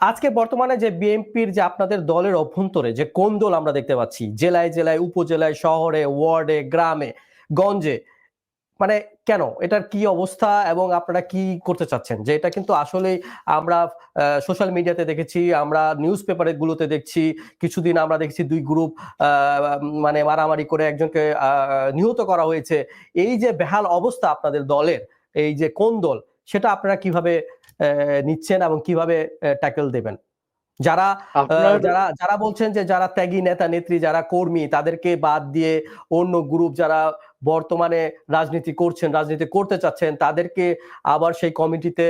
আজকে বর্তমানে যে বিএনপির যে আপনাদের দলের অভ্যন্তরে যে কোন দল আমরা দেখতে পাচ্ছি, জেলায় জেলায়, উপজেলায়, শহরে, ওয়ার্ডে, গ্রামে, গঞ্জে মানে কেন? এটার কি অবস্থা এবং আপনারা কি করতে চাচ্ছেন? যে এটা কিন্তু আসলেই আমরা সোশ্যাল মিডিয়াতে দেখেছি, আমরা নিউজ পেপারে গুলোতে দেখছি, কিছুদিন আমরা দেখছি দুই গ্রুপ মানে মারামারি করে একজনকে নিহত করা হয়েছে। এই যে বেহাল অবস্থা আপনাদের দলের, এই যে কোন দল, সেটা আপনারা কীভাবে নিচ্ছেন এবং কীভাবে ট্যাকেল দেবেন। যারা যারা যারা বলছেন যে যারা ত্যাগী নেতা নেত্রী যারা কর্মী তাদেরকে বাদ দিয়ে অন্য গ্রুপ যারা বর্তমানে রাজনীতি করছেন রাজনীতি করতে চাচ্ছেন তাদেরকে আবার সেই কমিটিতে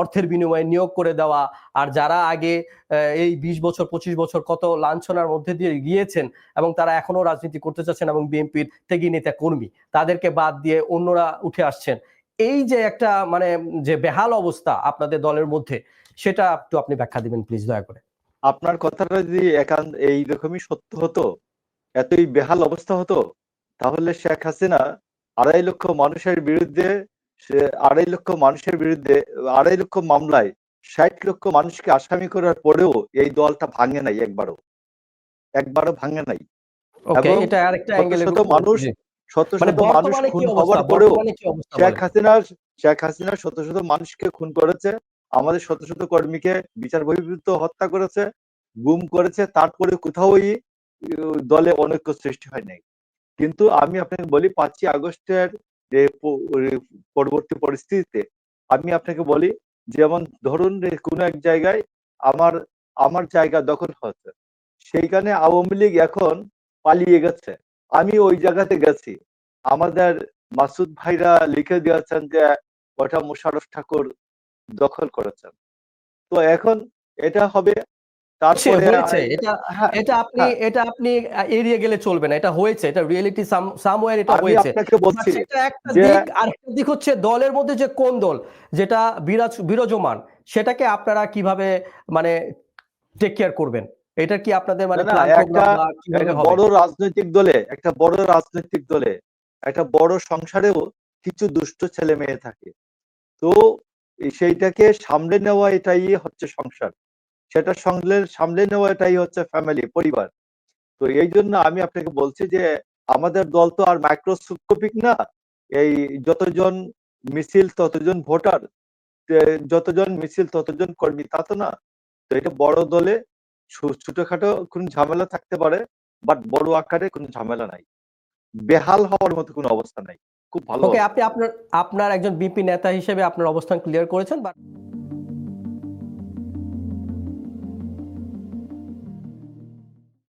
অর্থের বিনিময়ে নিয়োগ করে দেওয়া। আর যারা আগে এই বিশ বছর পঁচিশ বছর কত লাঞ্ছনার মধ্যে দিয়ে গিয়েছেন এবং তারা এখনও রাজনীতি করতে চাচ্ছেন এবং বিএনপির ত্যাগী নেতা কর্মী তাদেরকে বাদ দিয়ে অন্যরা উঠে আসছেন। এই যে একটা মানে যে বেহাল অবস্থা আপনাদের দলের মধ্যে সেটা একটু আপনি ব্যাখ্যা দিবেন প্লিজ দয়া করে। আপনার কথাটা যদি একান্ত এইরকমই সত্য হতো এতই বেহাল অবস্থা হতো তাহলে শেখ হাসিনা আড়াই লক্ষ মানুষের বিরুদ্ধে সে আড়াই লক্ষ মানুষের বিরুদ্ধে আড়াই লক্ষ মামলায় ষাট লক্ষ মানুষকে আসামি করার পরেও এই দলটা ভাঙে নাই একবারও। একবারও ভাঙে নাই। এবং মানুষ শত মানে শত মানুষ খুন হওয়ার পরেও শেখ হাসিনা শেখ হাসিনা শত শত মানুষকে খুন করেছে আমাদের শত শত কর্মীকে বিচার বহির্ভূত হত্যা করেছে গুম করেছে তারপরে কোথাওই দলে অনৈক্য সৃষ্টি হয় নাই। কিন্তু আমি আপনাকে বলি পাঁচই আগস্টের যে পরবর্তী পরিস্থিতিতে আমি আপনাকে বলি যেমন ধরুন কোনো এক জায়গায় আমার আমার জায়গা দখল হচ্ছে সেইখানে আওয়ামী লীগ এখন পালিয়ে গেছে। আমি ওই জায়গাতে গেছি। আমাদের মাসুদ ভাইরা লিখে দিয়েছেন যে ওটা মোশাররফ ঠাকুর দখল করেছেন। তো এখন এটা হবে তারপরে এটা হ্যাঁ, এটা আপনি হ্যাঁ। এটা আপনি এড়িয়ে গেলে চলবে না। এটা হয়েছে এটা রিয়েলিটি সামওয়্যার এটা হয়েছে। আপনাকে বলছি But একটা দিক আর একটা দিক হচ্ছে দলের মধ্যে যে কোন দল যেটা বিরাজ বিরাজমান সেটাকে আপনারা কীভাবে মানে টেক কেয়ার করবেন? এটা কি আপনাদের মানে বড় রাজনৈতিক দলে একটা বড় রাজনৈতিক দলে একটা বড় সংসারেও কিছু দুষ্ট ছেলে মেয়ে থাকে। তো সেইটাকে সামলে নেওয়া এটাই হচ্ছে সংসার। সেটা সামলে সামলে নেওয়া এটাই হচ্ছে ফ্যামিলি পরিবার। তো এই জন্য আমি আপনাকে বলছি যে আমাদের দল তো আর মাইক্রোস্কোপিক না। এই যতজন মিছিল ততজন ভোটার যতজন মিছিল ততজন কর্মী তা তো না। তো এটা বড় দলে ছোটখাটো কোনো ঝামেলা থাকতে পারে বাট বড় আকারে কোনো ঝামেলা নাই। বেহাল হওয়ার মতো কোনো অবস্থা নাই। খুব ভালো ওকে আপনি আপনার আপনার একজন বিপি নেতা হিসেবে আপনার অবস্থান ক্লিয়ার করেছেন বাট